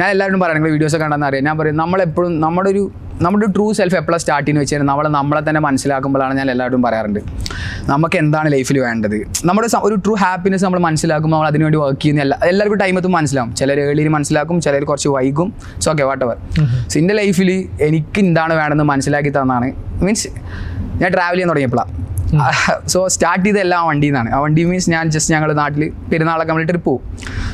ഞാൻ എല്ലാവരും പറയാം നിങ്ങൾ വീഡിയോസ് കണ്ടെന്ന് അറിയാം. ഞാൻ പറയും നമ്മളെപ്പോഴും നമ്മുടെ ഒരു നമ്മുടെ ട്രൂ സെൽഫ് എപ്പോഴാണ് സ്റ്റാർട്ട് ചെയ്യുന്നത് വെച്ച് കഴിഞ്ഞാൽ നമ്മളെ നമ്മളെ തന്നെ മനസ്സിലാക്കുമ്പോഴാണ് ഞാൻ എല്ലാവരും പറയാറുണ്ട്. നമുക്ക് എന്താണ് ലൈഫിൽ വേണ്ടത്? നമ്മുടെ ഒരു ട്രൂ ഹാപ്പിനെസ് നമ്മൾ മനസ്സിലാക്കുമ്പോൾ നമ്മൾ അതിനുവേണ്ടി വർക്ക് ചെയ്യുന്ന എല്ലാ എല്ലാവർക്കും ടൈം എത്തും മനസ്സിലാവും. ചിലർ ഏളിയിൽ മനസ്സിലാക്കും ചിലർ കുറച്ച് വൈകും. So okay whatever so എന്റെ ലൈഫിൽ എനിക്ക് എന്താണ് വേണമെന്ന് മനസ്സിലാക്കി തന്നാണ്. മീൻസ് ഞാൻ ട്രാവൽ ചെയ്യാൻ തുടങ്ങിയപ്പോഴാണ് സോ സ്റ്റാർട്ട് ചെയ്ത എല്ലാം ആ വണ്ടിയിൽ നിന്നാണ് ആ വണ്ടി മീൻസ് ഞാൻ ജസ്റ്റ് ഞങ്ങളുടെ നാട്ടിൽ പെരുന്നാളൊക്കെ നമ്മൾ ട്രിപ്പ് പോകും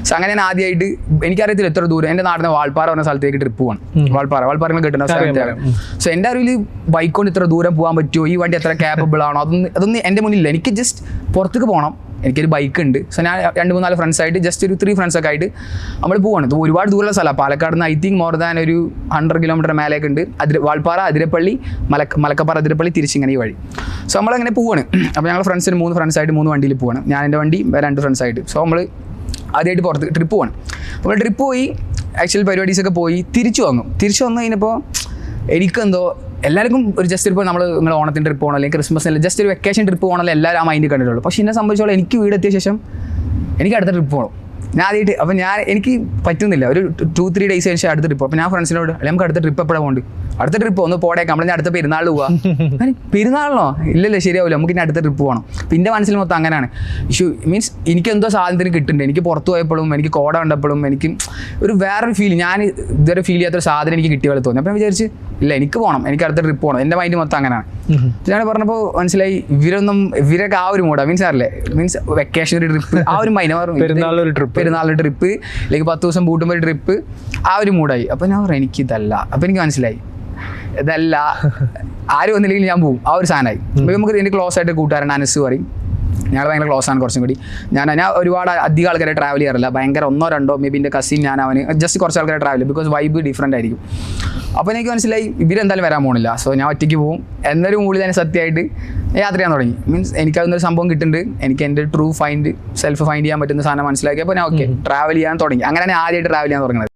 സോ അങ്ങനെ ഞാൻ ആദ്യമായിട്ട് എനിക്കറിയത്തില്ല എത്ര ദൂരം. എന്റെ നാടിന് വാൾപ്പാറ പറഞ്ഞ സ്ഥലത്തേക്ക് ട്രിപ്പ് പോകണം വാൾപ്പാറ. വാൾപ്പാറ കിട്ടുന്ന സ്ഥലത്തേക്ക് സോ എന്റെ അറിവിൽ ബൈക്ക് കൊണ്ട് ഇത്ര ദൂരം പോകാൻ പറ്റുമോ ഈ വണ്ടി എത്ര ക്യാപ്പബിൾ ആണോ? അതൊന്നും അതൊന്നും എന്റെ മുന്നിലില്ല. എനിക്ക് ജസ്റ്റ് പുറത്തേക്ക് പോകണം എനിക്കൊരു ബൈക്ക് ഉണ്ട്. സോ ഞാൻ രണ്ട് മൂന്നാൽ നാല് ഫ്രണ്ട്സ് ആയിട്ട് ജസ്റ്റ് ഒരു ത്രീ ഫ്രണ്ട്സ് ഒക്കെ ആയിട്ട് നമ്മൾ പോവാണ്. ഒരുപാട് ദൂരമുള്ള സ്ഥലമാണ് പാലക്കാട് നിന്ന് ഐ തിങ്ക് മോർ ദാൻ ഒരു ഹൺഡ്രഡ് കിലോമീറ്റർ മേലേക്ക് ഉണ്ട്. അതിര വാൾപ്പാറ അതിരപ്പള്ളി മലക്ക മലക്കപ്പാറ അതിരപ്പള്ളി തിരിച്ചിങ്ങനെ ഈ വഴി. സോ നമ്മളങ്ങനെ പോവാണ്. അപ്പോൾ ഞങ്ങൾ ഫ്രണ്ട്സിന് മൂന്ന് ഫ്രണ്ട്സ് ആയിട്ട് മൂന്ന് വണ്ടിയിൽ പോവാണ്. ഞാൻ എന്റെ വണ്ടി രണ്ട് ഫ്രണ്ട്സ് ആയിട്ട്. സോ നമ്മൾ ആദ്യമായിട്ട് പുറത്ത് ട്രിപ്പ് പോവാണ്. അപ്പോൾ ട്രിപ്പ് പോയി ആക്ച്വൽ പരിപാടീസൊക്കെ പോയി തിരിച്ചു വന്നു. തിരിച്ചു വന്നു കഴിഞ്ഞപ്പോൾ എനിക്കെന്തോ എല്ലാവർക്കും ഒരു ജസ്റ്റ് ഇപ്പോൾ നമ്മൾ നിങ്ങൾ ഓണത്തിന് ട്രിപ്പ് പോകണം അല്ലെങ്കിൽ ക്രിസ്മസ് ക്രിസ്മസിന് ജസ്റ്റ് ഒരു വെക്കേഷൻ ട്രിപ്പ് പോകണമെങ്കിൽ എല്ലാവരും ആ മൈൻഡ് കണ്ടിട്ടുള്ളൂ. പക്ഷേ എന്നെ സംബന്ധിച്ചോളം എനിക്ക് വീടെത്തിയ ശേഷം എനിക്ക് അടുത്ത ട്രിപ്പ് പോകണം. ഞാൻ ആദ്യമായിട്ട് അപ്പോൾ ഞാൻ എനിക്ക് പറ്റുന്നില്ല. ഒരു ടു ത്രീ ഡേയ്സ് കഴിഞ്ഞാൽ അടുത്ത ട്രിപ്പ് അപ്പോൾ ഞാൻ ഫ്രണ്ട്സിനോട് അല്ലെങ്കിൽ നമുക്ക് അടുത്ത ട്രിപ്പ് എപ്പോഴാണ് പോകുന്നുണ്ട് അടുത്ത ട്രിപ്പ് ഒന്ന് പോടേ നമ്മൾ അടുത്ത പെരുന്നാൾ പോവാ. പെരുന്നാളിനോ? ഇല്ലല്ലോ ശരിയാവില്ല നമുക്ക് ഇനി അടുത്ത ട്രിപ്പ് പോകണം പിന്നെ മനസ്സിൽ മൊത്തം അങ്ങനെയാണ്. ഇഷ്യൂ മീൻസ് എനിക്ക് എന്തോ സാധനത്തിന് കിട്ടുന്നുണ്ട് എനിക്ക് പുറത്ത് പോയപ്പോഴും എനിക്ക് കോട കണ്ടപ്പോഴും എനിക്ക് ഒരു വേറൊരു ഫീൽ ഞാൻ ഇതുവരെ ഫീൽ ചെയ്യാത്തൊരു സാധനം എനിക്ക് കിട്ടിയ പോലെ തോന്നി. അപ്പം ഞാൻ വിചാരിച്ച് ഇല്ല എനിക്ക് പോകണം എനിക്ക് അടുത്ത ട്രിപ്പ് പോകണം എന്റെ മൈൻഡ് മൊത്തം അങ്ങനെയാണ്. ഞാൻ പറഞ്ഞപ്പോൾ മനസ്സിലായി ഇവരൊന്നും ഇവരൊക്കെ ആ ഒരു മൂഡാണ് മീൻസ് അറിയില്ലേ? മീൻസ് വെക്കേഷൻ ഒരു ട്രിപ്പ് ആ ഒരു മൈൻഡ് പെരുന്നാളൊരു ട്രിപ്പ് പെരുന്നാളൊരു ട്രിപ്പ് അല്ലെങ്കിൽ പത്ത് ദിവസം പൂട്ടുമ്പോൾ ഒരു ട്രിപ്പ് ആ ഒരു മൂഡായി അപ്പോൾ ഞാൻ പറഞ്ഞു എനിക്കിതല്ല. അപ്പോൾ എനിക്ക് മനസ്സിലായി. ഇതല്ല. ആരും ഒന്നില്ലെങ്കിൽ ഞാൻ പോകും ആ ഒരു സാധനമായി. അപ്പോൾ നമുക്ക് എന്റെ ക്ലോസ് ആയിട്ട് കൂട്ടുകാരൻ അനസ് പറയും. ഞങ്ങൾ ഭയങ്കര ക്ലോസ് ആണ് കുറച്ചും കൂടി. ഞാൻ ഞാൻ ഒരുപാട് അധികം ആൾക്കാരെ ട്രാവൽ ചെയ്യാറില്ല. ഭയങ്കര ഒന്നോ രണ്ടോ മേ ബി എന്റെ കസിൻ ഞാൻ അവന് ജസ്റ്റ് കുറച്ച് ആൾക്കാരെ ട്രാവൽ ചെയ്യും. ബിക്കോസ് വൈബ് ഡിഫറെന്റ് ആയിരിക്കും. അപ്പോൾ എനിക്ക് മനസ്സിലായി ഇവരെന്തായാലും വരാൻ പോകുന്നില്ല സോ ഞാൻ ഒറ്റയ്ക്ക് പോകും എന്നൊരു മൂളിൽ തന്നെ സത്യമായിട്ട് യാത്ര ചെയ്യാൻ തുടങ്ങി. മീൻസ് എനിക്ക് അതൊന്നൊരു സംഭവം കിട്ടുന്നുണ്ട്. എനിക്ക് എന്റെ ട്രൂ ഫൈൻഡ് സെൽഫ് ഫൈൻഡ് ചെയ്യാൻ പറ്റുന്ന സാധനം മനസ്സിലാക്കി അപ്പോൾ ഞാൻ ഓക്കെ ട്രാവൽ ചെയ്യാൻ തുടങ്ങി. അങ്ങനെ ഞാൻ ആദ്യമായിട്ട് ട്രാവൽ ചെയ്യാൻ തുടങ്ങുന്നത്